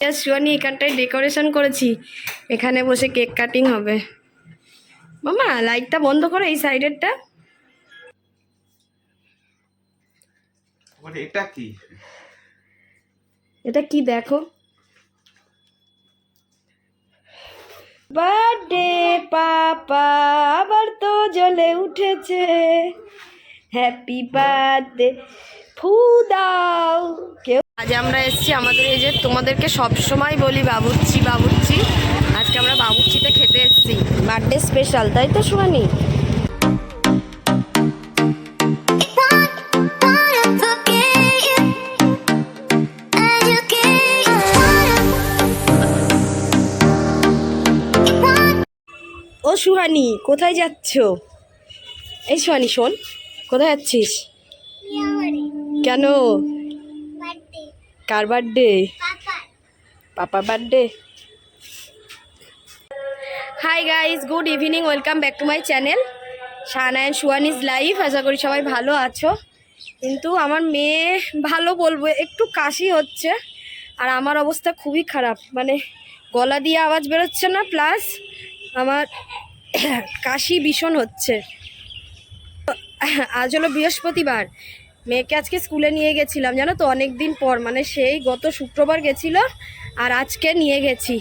শুয়ানি এখানটায় ডেকোরেশন করেছি। এখানে বসে কেক কাটিং হবে। মামা লাইটটা বন্ধ করো এই সাইডেরটা এটা কি? এটা কি দেখো? বার্থডে পাপা আবার তো জ্বলে উঠেছে। হ্যাপি বার্থডে ফু দাও কেউ আজ আমরা এসেছি আমাদের এই যে তোমাদেরকে সব সময় বলি বাবুচ্চি বাবুচ্চি আজকে আমরা বাবুচ্চিতে খেতে এসেছি। বার্থডে স্পেশাল তাই তো সুহানি ও সুহানি কোথায় যাচ্ছ? এই সুহানি শোন কোথায় যাচ্ছিস? কেন? কার birthday? Papa birthday. Hi guys good evening welcome back to my channel শাহানায়ন swan is life আশা করি সবাই ভালো আছো। কিন্তু আমার মেয়ে ভালো বলব, একটু কাশি হচ্ছে আর আমার অবস্থা খুবই খারাপ। মানে গলা দিয়ে আওয়াজ বেরোচ্ছে না প্লাস আমার কাশি ভীষণ হচ্ছে। আজ হলো বৃহস্পতিবার। মেয়েকে আজকে স্কুলে নিয়ে গেছিলাম জানো তো? অনেক দিন পর মানে সেই গত শুক্রবার গেছিল আর আজকে নিয়ে গেছি।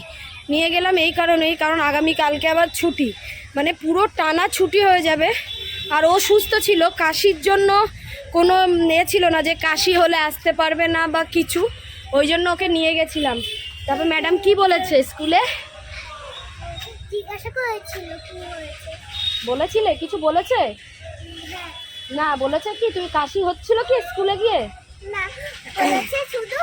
নিয়ে গেলাম এই কারণেই কারণ আগামী কালকে আবার ছুটি। মানে পুরো টানা ছুটি হয়ে যাবে। আর ও সুস্থ ছিল কাশির জন্য কোনো এ ছিল না যে কাশি হলে আসতে পারবে না বা কিছু। ওই জন্য ওকে নিয়ে গেছিলাম। তারপর ম্যাডাম কি বলেছে স্কুলে? বলেছিলে? কিছু বলেছে? না বলেছে কি তুমি কাশি হচ্ছিল কি স্কুলে গিয়ে? না বলেছে শুধু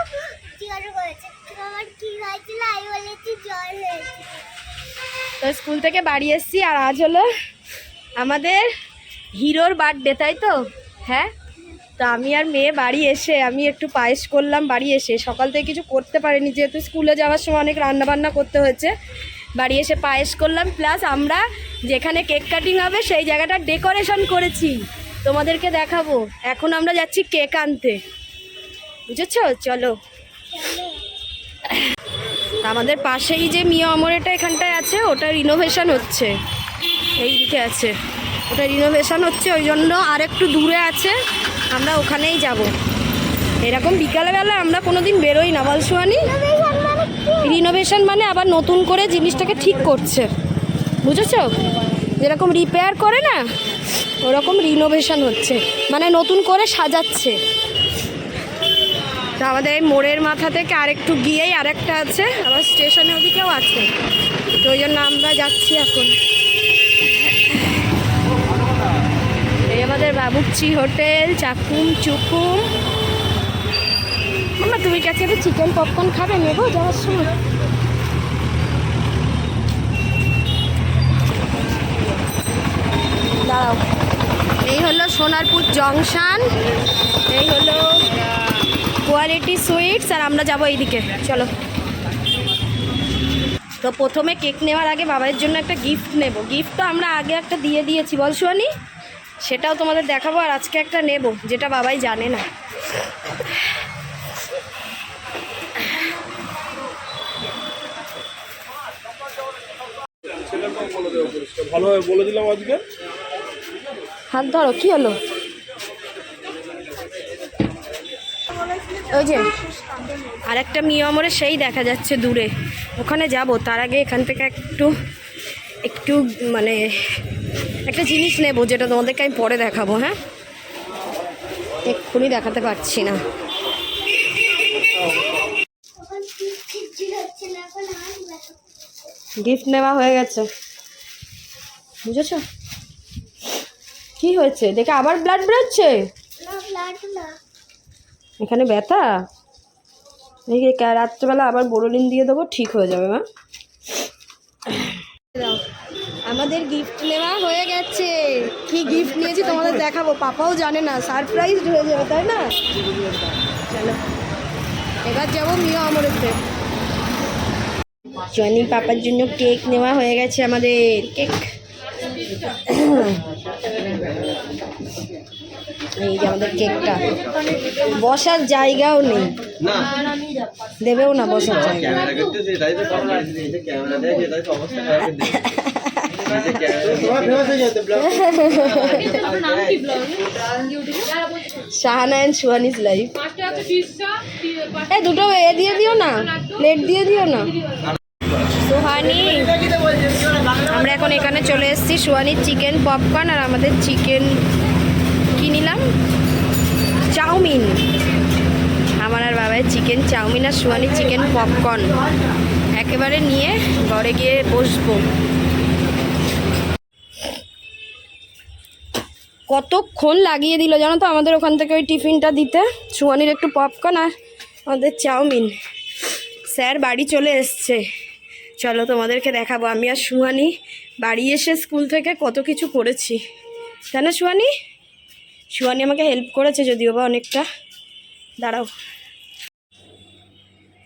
জিজ্ঞাসা করেছে আমার কি হয়েছিল? আমি বলেছি জ্বর হয়েছে। তো স্কুল থেকে বাড়ি এসেছি আর আজ হলো আমাদের হিরোর বার্থডে তাই তো? হ্যাঁ? তো আমি আর মেয়ে বাড়ি এসে আমি একটু পায়েস করলাম বাড়ি এসে। সকাল থেকে কিছু করতে পারিনি যেহেতু স্কুলে যাওয়ার সময় অনেক রান্নাবান্না করতে হয়েছে। বাড়ি এসে পায়েস করলাম প্লাস আমরা যেখানে কেক কাটিং হবে সেই জায়গাটা ডেকোরেশন করেছি। তোমাদেরকে দেখাবো। এখন আমরা যাচ্ছি কেক আনতে। বুঝেছ? চলো। আমাদের পাশেই যে মিয়া অমরেটা এখানটায় আছে ওটা রিনোভেশন হচ্ছে। এই দিকে আছে। ওটা রিনোভেশন হচ্ছে ওই জন্য আর একটু দূরে আছে। আমরা ওখানেই যাব। এরকম বিকালবেলা আমরা কোনো দিন বেরোই না বল রিনোভেশন মানে আবার নতুন করে জিনিসটাকে ঠিক করছে। বুঝেছ? যেরকম রিপেয়ার করে না, ওরকম রিনোভেশন হচ্ছে। মানে নতুন করে সাজাচ্ছে। তো আমাদের এই মোড়ের মাথা থেকে আরেকটু গিয়েই আরেকটা আছে, আবার স্টেশনের ওদিকেও আছে। তো ওই জন্য আমরা যাচ্ছি এখন। এই আমাদের বাবুচ্চি হোটেল, চাকুম চুকুম। আমরা তুমি কাছে একটু চিকেন পপকর্ন খাবে? নেব যাওয়ার সময়। এই হলো সোনারপুর জংশন। এই হলো কোয়ালিটি সুইটস আর আমরা যাব এইদিকে। চলো। তো প্রথমে কেক নেওয়ার আগে বাবার জন্য একটা গিফট নেব। গিফট তো আমরা আগে একটা দিয়ে দিয়েছি। বল সোয়ানি সেটাও তোমাদের দেখাবো, আর আজকে একটা নেব, যেটা বাবাই জানে না। ভালোভাবে বলে দিলাম আজকে। হাত ধরো, কি হলো? ওই যে আর একটা মিয়মরে সেই দেখা যাচ্ছে দূরে। ওখানে যাব, তার আগে এখান থেকে একটু একটু মানে একটা জিনিস নেব, যেটা তোমাদেরকে আমি পরে দেখাবো হ্যাঁ? এক্ষুনি দেখাতে পারছি না। গিফট নেওয়া হয়ে গেছে। বুঝেছ? কি হয়েছে? দেখে আবার ব্লাড বেরোচ্ছে? এখানে ব্যথা? দেখি রাত্রেবেলা আবার বোরোলিন দিয়ে দেবো ঠিক হয়ে যাবে মা। আমাদের গিফট নেওয়া হয়ে গেছে। কি গিফট নিয়েছি তোমাদের দেখাবো। পাপাও জানে না সারপ্রাইজ হয়ে যাবে তাই না? চলো। এবার যাব মিয়া আমরেতে জনি পাপার জন্য কেক নেওয়া হয়ে গেছে আমাদের। কেক এই যে আমাদের কেকটা। বসার জায়গাও নেই। দেবেও না বসার জায়গা। ক্যামেরা করতে সেটাই তো করা আছে এই যে ক্যামেরা দেয় সেটাই তো অবস্থা খারাপ করে দিচ্ছে এই যে ক্যামেরা তোমার ফেমাস যেতে blog. Shahana and Suhani's life এই দুটো এ দিয়ে দিও না প্লেট দিয়ে দিও না। সুহানি। আমরা এখন এখানে চলে এসেছি সুহানির চিকেন পপকর্ন আর আমাদের চিকেন কি নিলাম? Chow mein. আমার আর বাবার চিকেন চাউমিন আর সুহানির চিকেন পপকর্ন। একেবারে নিয়ে ঘরে গিয়ে বসবো। কতক্ষণ লাগিয়ে দিল জানো তো আমাদের ওখান থেকে ওই টিফিনটা দিতে? সুহানির একটু পপকর্ন আর আমাদের চাউমিন। স্যার বাড়ি চলে এসছে। চলো তোমাদেরকে দেখাবো। আমি আর সুহানি বাড়ি এসে স্কুল থেকে কত কিছু করেছি। তাই না সুহানি? সুহানি আমাকে হেল্প করেছে যদিও বা অনেকটা। দাঁড়াও।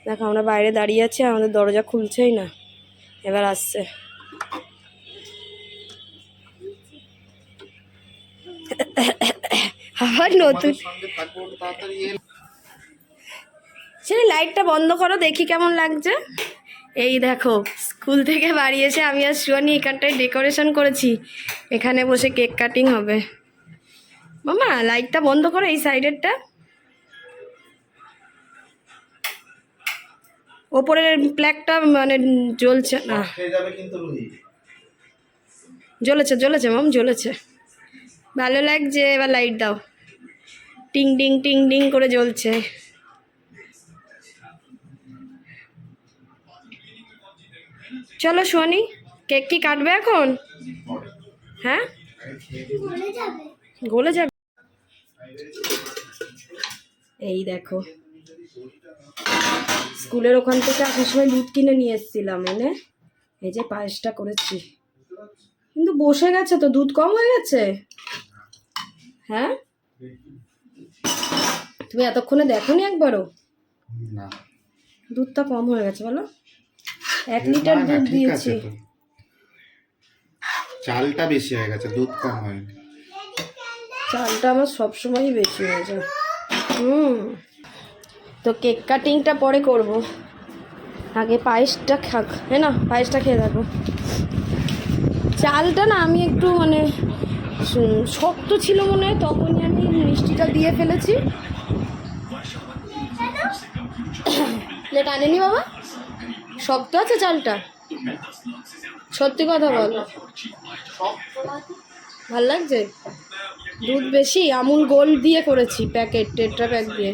দেখো, আমরা বাইরে দাঁড়িয়ে আছি, আমাদের দরজা খুলছেই না। এবার আসছে। আবার নতুন সেটা লাইটটা বন্ধ করো, দেখি কেমন লাগছে। এই দেখো, স্কুল থেকে বাড়ি এসে আমি আর শুয়ানি এখানটায় ডেকোরেশন করেছি। এখানে বসে কেক কাটিং হবে। মামা, লাইটটা বন্ধ করো এই সাইডেরটা। ওপরের প্ল্যাকটা মানে জ্বলছে না। জ্বলেছে জ্বলেছে মাম, জ্বলেছে। ভালো লাগছে, এবার লাইট দাও। টিং টিং টিং টিং করে জ্বলছে। চলো শোনি কেক কি কাটবে এখন? হ্যাঁ? গলে যাবে। এই দেখো। স্কুলের ওখান থেকে আসার সময় দুধ কিনে নিয়ে এসেছিলাম এনে। এই যে পায়েসটা করেছি। কিন্তু বসে গেছে তো দুধ কম হয়ে গেছে? হ্যাঁ? তুমি এতক্ষণে দেখো নি। একবারও দুধটা কম হয়ে গেছে বলো। এক লিটার দুধ দিয়েছি। চালটা বেশি হয়ে গেছে দুধ কম হয়নি। চালটা আমার সবসময়ই বেশি হয়ে যায়। হুম। তো কেক কাটিংটা পরে করব। আগে পায়েসটা খাক হ্যাঁ না? পায়েসটা খেয়ে দেখো। চালটা না আমি একটু মানে শক্ত ছিল মনে হয় তখনই আমি মিষ্টিটা দিয়ে ফেলেছি। প্লেট আনেনি বাবা? শক্ত আছে চালটা? সত্যি কথা বল। ভালো লাগছে? দুধ বেশি, আমুল গোল্ড দিয়ে করেছি, প্যাকেট, টেট্রা প্যাক দিয়ে।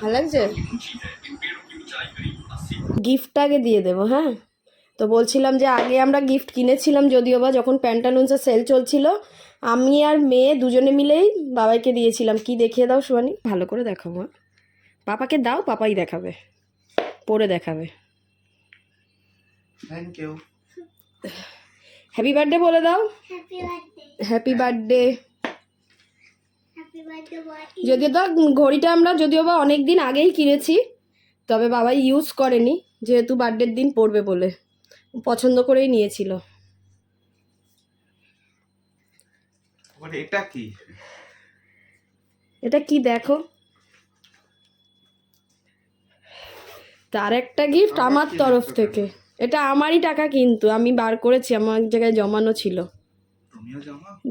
ভালো লাগছে? গিফট আগে দিয়ে দেবো হ্যাঁ? তো বলছিলাম যে আগে আমরা গিফট কিনেছিলাম যদিও বা যখন প্যান্টালুন্সের সেল চলছিল, আমি আর মেয়ে দুজনে মিলেই বাবাইকে দিয়েছিলাম। কি দেখিয়ে দাও সুয়ানি ভালো করে দেখাবো হ্যাঁ? পাপাকে দাও, পাপাই দেখাবে। পরে দেখাবে। থ্যাংক ইউ হ্যাপি বার্থডে বলে দাও। Happy birthday happy birthday happy birthday boy যদিও তো ঘড়িটা আমরা যদিও বা অনেক দিন আগেই কিনেছি তবে বাবা ইউজ করেনি যেহেতু বার্থডের দিন পড়বে বলে। পছন্দ করেই নিয়েছিল। এটা কি? এটা কি দেখো? তার একটা গিফট আমার তরফ থেকে। এটা আমারই টাকা কিন্তু আমি বার করেছি আমার এক জায়গায় জমানো ছিল।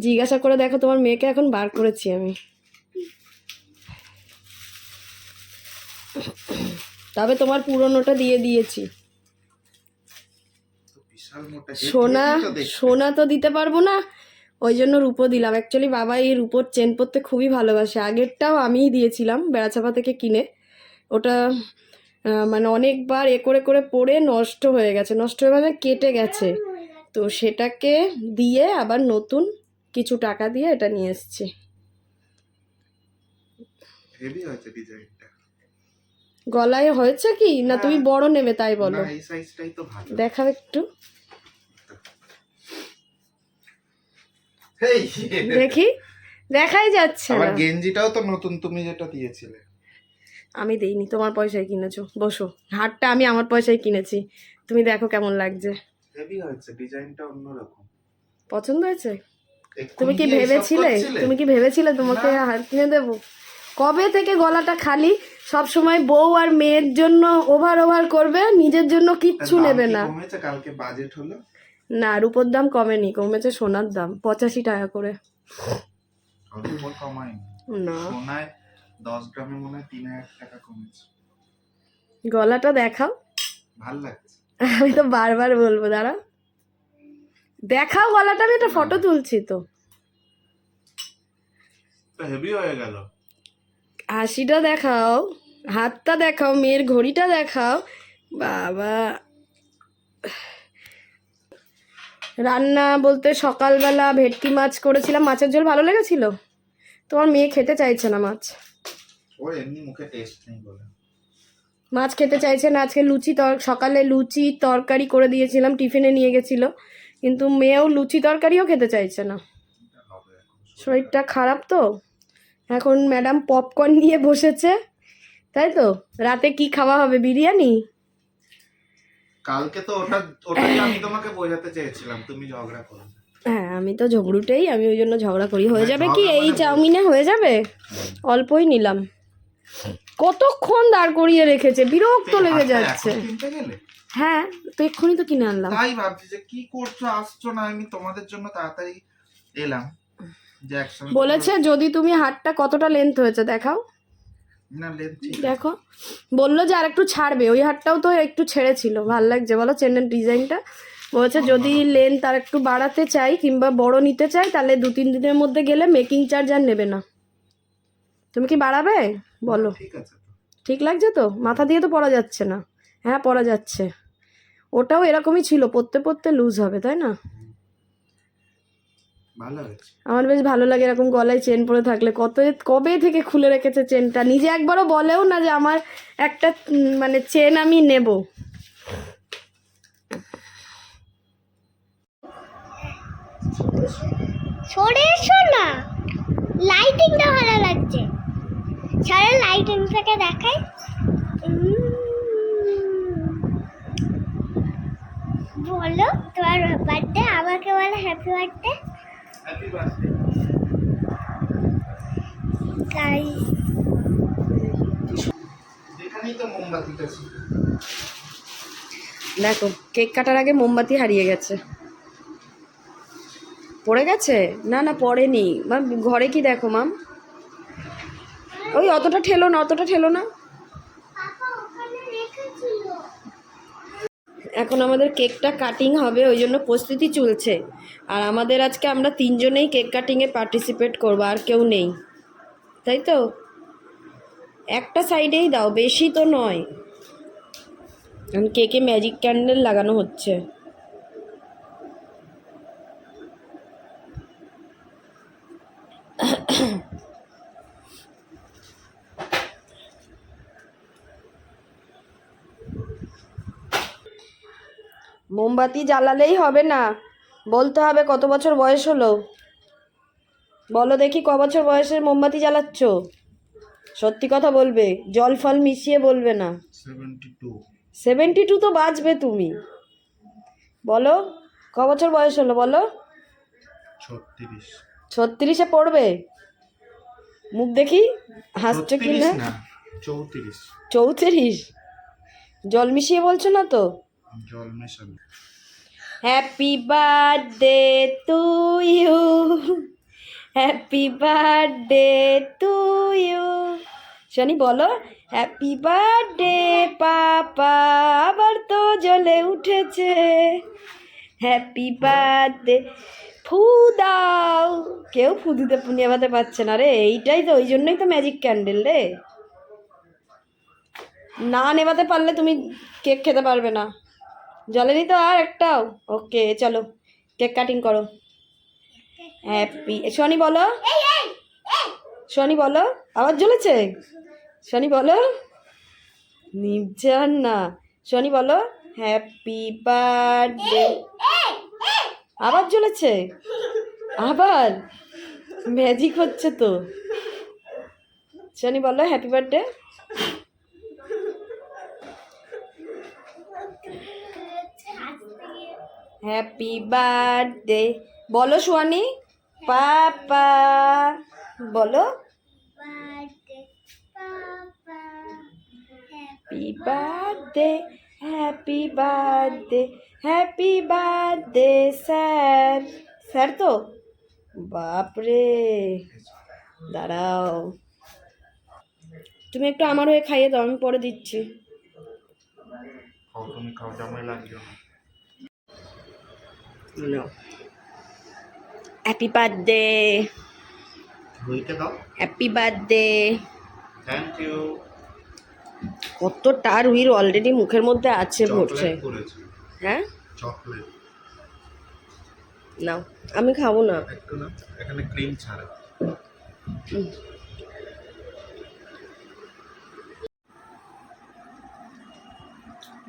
জিজ্ঞাসা করে দেখো তোমার মেয়েকে এখন বার করেছি আমি। তবে তোমার পুরনোটা দিয়ে দিয়েছি। সোনা। সোনা তো দিতে পারব না ওই জন্য রূপো দিলাম। অ্যাকচুয়ালি বাবা এই রূপোর চেন পরতে খুবই ভালোবাসে। আগেরটাও আমিই দিয়েছিলাম বেড়াচাপা থেকে কিনে। ওটা মানে অনেকবার এ করে করে পরে নষ্ট হয়ে গেছে নষ্ট হয়ে মানে কেটে গেছে। তো সেটাকে দিয়ে আবার নতুন কিছু টাকা দিয়ে এটা নিয়ে এসেছি। গলায় হয়েছে কি? না তুমি বড় নেবে তাই বলো। দেখাও একটু। দেখি। দেখাই যাচ্ছে আবার গেঞ্জিটাও তো নতুন তুমি যেটা দিয়েছিলে। আমি দেইনি তোমার পয়সায় কিনেছো। বসো হারটা আমি আমার পয়সায় কিনেছি। তুমি দেখো কেমন লাগছে। হেভি হয়েছে ডিজাইনটা অন্যরকম। পছন্দ হয়েছে? তুমি কি ভেবেছিলে? তুমি কি ভেবেছিলে তোমাকে হার কিনে দেবো? কবে থেকে গলাটা খালি? সব সময় বউ আর মেয়ের জন্য ওভার ওভার করবে নিজের জন্য কিচ্ছু নেবে না। কমেছে? কালকে বাজেট হলো? না রূপোর দাম কমেনি কমেছে সোনার দাম পঁচাশি টাকা করে। না। সোনায় দশ গ্রামে মনে হয় তিন হাজার টাকা কমেছে। গলাটা দেখাও। ভালো লাগছে। আমি তো বারবার বলব দাঁড়া। দেখাও গলাটা আমি একটা ফটো তুলছি তো। তো হেভি হয়ে গেল। হাসিটা দেখাও হাতটা দেখাও মেয়ের ঘড়িটা দেখাও। বাবা। রান্না বলতে সকালবেলা ভেটকি মাছ করেছিলাম। মাছের ঝোল ভালো লেগেছিল? তোমার মেয়ে খেতে চাইছে না মাছ। ওর এমনি মুখে টেস্ট নেই বলে। মাছ খেতে চাইছে না আজকে লুচি তর সকালে লুচি তরকারি করে দিয়েছিলাম টিফিনে নিয়ে গেছিল। কিন্তু মেয়েও লুচি তরকারিও খেতে চাইছে না। শরীরটা খারাপ তো? এখন ম্যাডাম পপকর্ন নিয়ে বসেছে তাই তো? রাতে কি খাওয়া হবে বিরিয়ানি? কালকে তো ওটা ওটাই আমি তোমাকে বোঝাতে চেয়েছিলাম তুমি ঝগড়া করো। হ্যাঁ আমি তো ঝগড়ুটেই আমি ওই জন্য ঝগড়া করি। হয়ে হ্যাঁ, যাবে কি? এই মানে চাউমিনে হয়ে যাবে? অল্পই নিলাম। কতক্ষণ দাঁড় করিয়ে রেখেছে? বিরক্ত লেগে যাচ্ছে। হ্যাঁ তো এক্ষুনি তো কিনে আনলাম। তাই ভাবছি যে কি করছ আসছো না আমি তোমাদের জন্য তাড়াতাড়ি এলাম। বলেছে যদি তুমি হাতটা কতটা লেন্থ হয়েছে দেখাও। দেখো। বলল যে আর একটু ছাড়বে ওই হাতটাও তো একটু ছেড়েছিল। ভালো লাগছে বলো চেনের ডিজাইনটা। বলছে যদি লেন্থ আর একটু বাড়াতে চাই কিংবা বড় নিতে চাই তাহলে দু তিন দিনের মধ্যে গেলে মেকিং চার্জ আর নেবে না। তুমি কি বাড়াবে? বলো। ঠিক আছে তো। ঠিক লাগছে তো? মাথা দিয়ে তো পরা যাচ্ছে না। হ্যাঁ পরা যাচ্ছে। ওটাও এরকমই ছিল পড়তে পড়তে লুজ হবে তাই না? আমার বেশ ভালো লাগে এরকম গলায় চেন পরে থাকলে। কত কবে থেকে খুলে রেখেছে চেনটা নিজে একবারও বলেও না যে আমার একটা মানে চেন আমি নেব। সরে এসো না। লাইটিংটা ভালো লাগছে। সারা লাইটিংটাকে দেখাই। উম। বলো তোমার বার্থডে আমাকে বলো হ্যাপি বার্থডে দেখো কেক কাটার আগে মোমবাতি হারিয়ে গেছে। পড়ে গেছে? না না পড়েনি। মাম ঘরে কি দেখো মাম? ওই অতটা ঠেলো না অতটা ঠেলো না। এখন আমাদের কেকটা কাটিং হবে ওই জন্য প্রস্তুতি চলছে। আর আমাদের আজকে আমরা তিনজনেই কেক কাটিংয়ে পার্টিসিপেট করব আর কেউ নেই। তাই তো? একটা সাইডেই দাও বেশি তো নয়। কেকে ম্যাজিক ক্যান্ডেল লাগানো হচ্ছে। মোমবাতি জ্বালালেই হবে না। বলতে হবে কত বছর বয়স হলো? বলো দেখি ক বছর বয়সের মোমবাতি জ্বালাচ্ছ? সত্যি কথা বলবে জল ফল মিশিয়ে বলবে না। Seventy two. তো বাঁচবে তুমি। বলো ক বছর বয়স হলো বলো? ছত্রিশ। ছত্রিশে পড়বে? মুখ দেখি হাসছো কি না চৌত্রিশ। চৌত্রিশ? জল মিশিয়ে বলছো না তো? জল মেশানো happy birthday to you happy birthday to you Shani, বলো। Happy birthday papa. আবার তো জ্বলে উঠেছে। হ্যাপি বার্থডে ফু দাও। কেউ ফু দিতে নেভাতে পারছে না রে। এইটাই তো, ওই জন্যই তো ম্যাজিক ক্যান্ডেল রে। না নেভাতে পারলে তুমি কেক খেতে পারবে না। জ্বলেনি তো আর একটাও। ওকে, চলো, কেক কাটিং করো। হ্যাপি শনি, বলো। শনি, বলো। আবার জ্বলেছে? শনি, বলো। নিভছে না। শনি, বলো। হ্যাপি বার্থডে আবার জ্বলেছে? আবার? ম্যাজিক হচ্ছে তো। শনি, বলো। হ্যাপি বার্থডে হ্যাপি বার্থডে বলো সোয়ানি পাপা। বলো। Happy birthday happy birthday happy birthday sir sir তো? বাপরে। দাঁড়াও। তুমি একটু আমার হয়ে খাইয়ে দাও আমি পরে দিচ্ছি। খাও তুমি খাও জামাই লাগিও হ্যাপি বার্থডে দাও। হ্যাপি বার্থডে থ্যাংক ইউ কতটা রুইর অলরেডি মুখের মধ্যে আছে ভরছে। হ্যাঁ? চকলেট নাও আমি খাব না। একটু না এখানে ক্রিম ছাড়া।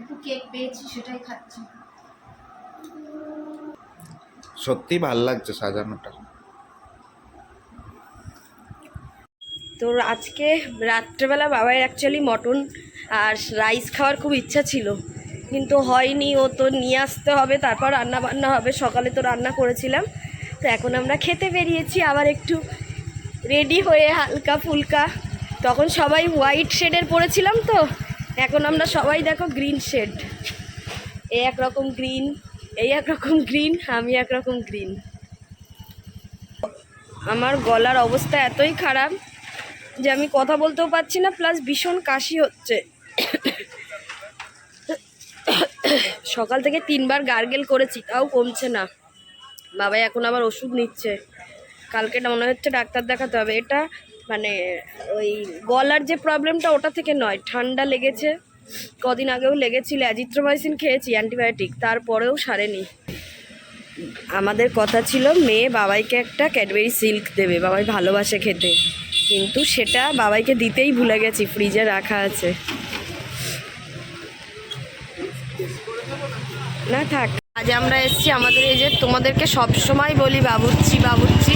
একটু কেক পেয়েছি সেটাই খাচ্ছি। সত্যি ভালো লাগছে সাজানোটা। তো আজকে রাত্রেবেলা বাবার অ্যাকচুয়ালি মটন আর রাইস খাওয়ার খুব ইচ্ছা ছিল। কিন্তু হয়নি, ও তো নিয়ে আসতে হবে, তারপর রান্না বান্না হবে, সকালে তো রান্না করেছিলাম। তো এখন আমরা খেতে বেরিয়েছি, আবার একটু রেডি হয়ে হালকা ফুলকা। তখন সবাই হোয়াইট শেডের পরেছিলাম তো, এখন আমরা সবাই দেখো গ্রিন শেড এই একরকম গ্রিন এই একরকম গ্রিন আমি একরকম গ্রিন আমার গলার অবস্থা এতই খারাপ যে আমি কথা বলতেও পারছি না প্লাস ভীষণ কাশি হচ্ছে। সকাল থেকে তিনবার গার্গেল করেছি, তাও কমছে না। বাবাই এখন আবার ওষুধ নিচ্ছে। কালকে মনে হচ্ছে ডাক্তার দেখাতে হবে। এটা মানে ওই গলার যে প্রবলেমটা ওটা থেকে নয়, ঠান্ডা লেগেছে। কদিন আগেও লেগেছিল, অ্যাজিথ্রোমাইসিন খেয়েছি, অ্যান্টিবায়োটিক, তারপরেও সারেনি। আমাদের কথা ছিল, মেয়ে বাবাইকে একটা ক্যাডবেরি সিল্ক দেবে, বাবাই ভালোবাসে খেতে। কিন্তু সেটা বাবাইকে দিতেই ভুলে গেছি, ফ্রিজে রাখা আছে। না, থাক। আজ আমরা এসেছি আমাদের এই যে তোমাদেরকে সব সময় বলি বাবুচ্চি বাবুচ্চি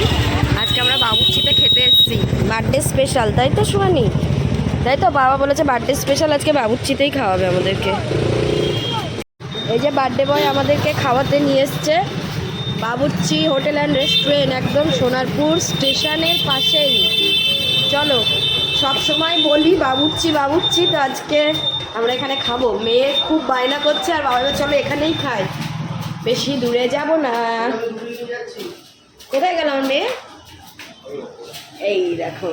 আজকে আমরা বাবুচ্চিতে খেতে এসেছি। বার্থডে স্পেশাল তাই তো সুহানি তাই তো বাবা বলেছে বার্থডে স্পেশাল আজকে বাবুচ্চিতেই খাওয়াবে আমাদেরকে। এই যে বার্থডে বয় আমাদেরকে খাওয়াতে নিয়ে এসছে। বাবুর্চি হোটেল অ্যান্ড রেস্টুরেন্ট একদম সোনারপুর স্টেশনের পাশেই। চলো, সব সময় বলি বাবুর্চি বাবুর্চি, তো আজকে আমরা এখানে খাব। মেয়ে খুব বায়না করছে আর বাবা চলো এখানেই খাই। বেশি দূরে যাব না। কোথায় গেল আমার মেয়ে? এই দেখো।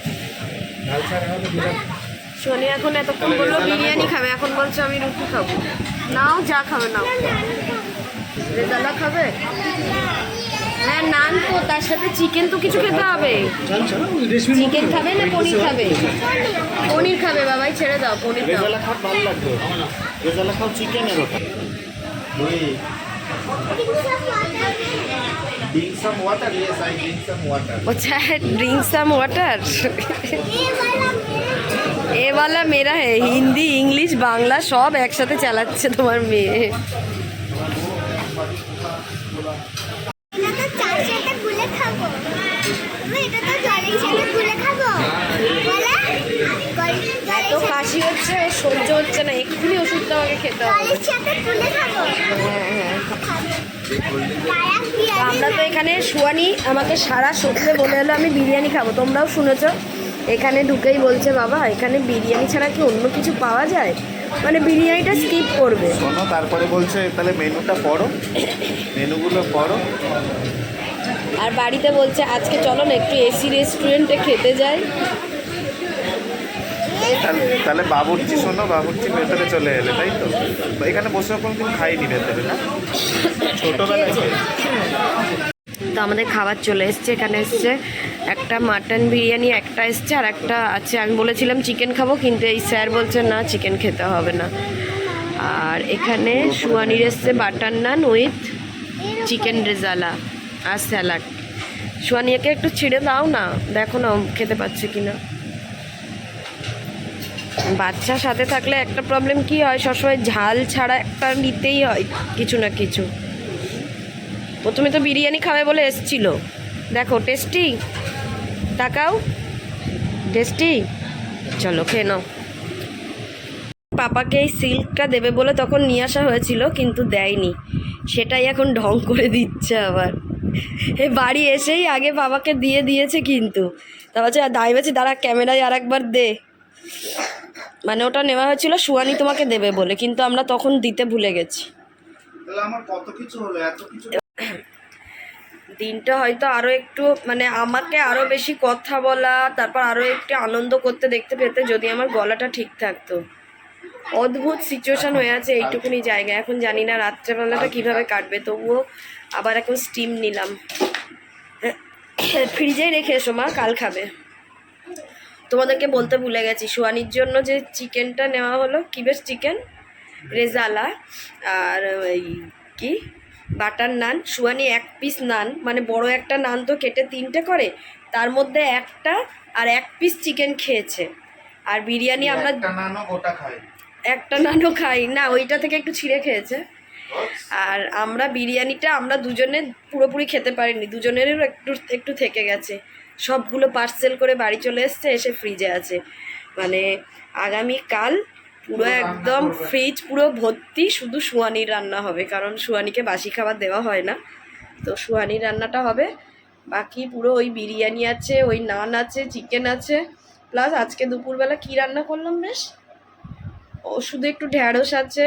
শনি এখন এতক্ষণ বলল বিরিয়ানি খাবে এখন বলছে আমি রুটি খাব। নাও যা খাবে নাও। রেজালা খাবে? হ্যাঁ নান তো তার সাথে চিকেন তো কিছু খেতে হবে। চিকেন খাবে না পনির খাবে? পনির খাবে বাবাই ছেড়ে দাও পনির রেজালা খাও ভালো লাগবে। রেজালা খাও চিকেনের ওটা। drink some water? Yes, I drink some water. What's that? Drink some water. এ वाला মেরা হে হিন্দি ইংলিশ বাংলা সব একসাথে চালাচ্ছে তোমার মেয়ে এত কাশি হচ্ছে সহ্য হচ্ছে না এক্ষুনি ওষুধটা আমাকে খেতে হবে হ্যাঁ আমরা তো এখানে শুয়ানি আমাকে সারা সত্যি বলে এলো আমি বিরিয়ানি খাব। তোমরাও শুনেছ। এখানে ঢুকেই বলছে বাবা এখানে বিরিয়ানি ছাড়া কি অন্য কিছু পাওয়া যায়? মানে বিরিয়ানিটা স্কিপ করবে। শোনো তারপরে বলছে তাহলে মেনুটা পড়ো। মেনুগুলো পড়ো। আর বাড়িতে বলছে আজকে চলো না একটু এসি রেস্টুরেন্টে খেতে যাই। তাহলে তাহলে বাবুর্চি শোনো, বাবুর্চি ভেতরে চলে এলে, তাই তো? এখানে বসে কোনোদিন খাইনি ভেতরে, না? ছোটোবেলায়। তো আমাদের খাবার চলে এসছে, এখানে এসছে একটা মাটন বিরিয়ানি, একটা এসছে আর একটা আছে। আমি বলেছিলাম চিকেন খাব, কিন্তু এই স্যার বলছে, না চিকেন খেতে হবে না। আর এখানে সুয়ানির এসছে butter naan with chicken rezala R salad. সোয়ানিয়াকে একটু ছিঁড়ে দাও না, দেখো না খেতে পাচ্ছে কিনা। বাচ্চা সাথে থাকলে একটা প্রবলেম কি হয়? সবসময় ঝাল ছাড়া একটা নিতেই হয় কিছু না কিছু। প্রথমে তো বিরিয়ানি খাবে বলে এসছিল। দেখো টেস্টি তাকাও। টেস্টি চলো, খেয়ে নাও। পাপাকে এই সিল্কটা দেবে বলে তখন নিয়ে আসা হয়েছিল, কিন্তু দেয়নি। সেটাই এখন ঢং করে দিচ্ছে আবার। এ বাড়ি এসেই আগে বাবাকে দিয়ে দিয়েছে কিন্তু। তা বলছে, দাঁড়িয়ে বলছে দাঁড়া, ক্যামেরায় আর একবার দে। মানে ওটা নেওয়া হয়েছিল সুয়ানি তোমাকে দেবে বলে কিন্তু আমরা তখন দিতে ভুলে গেছি। দিনটা হয়তো আরও একটু মানে আমাকে আরও বেশি কথা বলা তারপর আরও একটু আনন্দ করতে দেখতে পেতে যদি আমার গলাটা ঠিক থাকতো। অদ্ভুত সিচুয়েশন হয়ে আছে এইটুকুনি জায়গা এখন জানি না রাত্রেবেলাটা কীভাবে কাটবে তবুও আবার এখন স্টিম নিলাম। ফ্রিজে রেখে এসো মা কাল খাবে। তোমাদেরকে বলতে ভুলে গেছি সোয়ানির জন্য যে চিকেনটা নেওয়া হলো কি বেশ চিকেন? রেজালা আর ওই কি? বাটার নান। সুয়ানি এক পিস নান মানে বড় একটা নান তো কেটে তিনটে করে তার মধ্যে একটা আর এক পিস চিকেন খেয়েছে। আর বিরিয়ানি আমরা একটা নানও খাই। না ওইটা থেকে একটু ছিঁড়ে খেয়েছে। আর আমরা বিরিয়ানিটা আমরা দুজনে পুরোপুরি খেতে পারিনি দুজনেরও একটু একটু থেকে গেছে। সবগুলো পার্সেল করে বাড়ি চলে এসছে এসে ফ্রিজে আছে। মানে আগামী কাল পুরো একদম ফ্রিজ পুরো ভর্তি শুধু সুয়ানির রান্না হবে কারণ সুয়ানিকে বাসি খাবার দেওয়া হয় না। তো সুয়ানির রান্নাটা হবে। বাকি পুরো ওই বিরিয়ানি আছে ওই নান আছে চিকেন আছে। প্লাস আজকে দুপুরবেলা কি রান্না করলাম বেশ? ও শুধু একটু ঢ্যাঁড়স আছে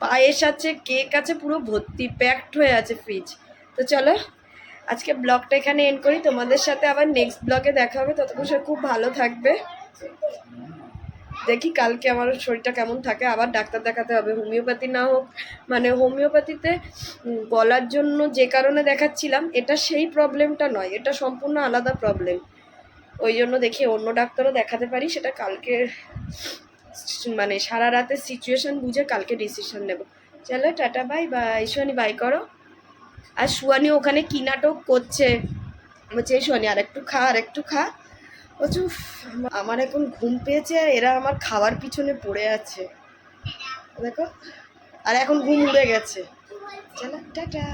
পায়েস আছে কেক আছে পুরো ভর্তি প্যাকড হয়ে আছে ফ্রিজ তো চলো আজকে ব্লগটা এখানে এন্ড করি। তোমাদের সাথে আবার নেক্সট ব্লগে দেখা হবে। ততক্ষণ সবাই খুব ভালো থাকবে। দেখি কালকে আমার শরীরটা কেমন থাকে। আবার ডাক্তার দেখাতে হবে। হোমিওপ্যাথি না হোক মানে হোমিওপ্যাথিতে গলার জন্য যে কারণে দেখাচ্ছিলাম, এটা সেই প্রবলেমটা নয়। এটা সম্পূর্ণ আলাদা প্রবলেম ওই জন্য দেখি অন্য ডাক্তারও দেখাতে পারি। সেটা কালকে মানে সারা রাতের সিচুয়েশন বুঝে কালকে ডিসিশন নেব। চলো, tata bye bye Suhani bye করো। আর সুয়ানি ওখানে কিনাটক করছে? বলছে সোয়ানি আর একটু খা আর একটু খা বলছে আমার এখন ঘুম পেয়েছে আর এরা আমার খাবার পিছনে পড়ে আছে। দেখো, আর এখন ঘুম উড়ে গেছে। চলো, টাটা।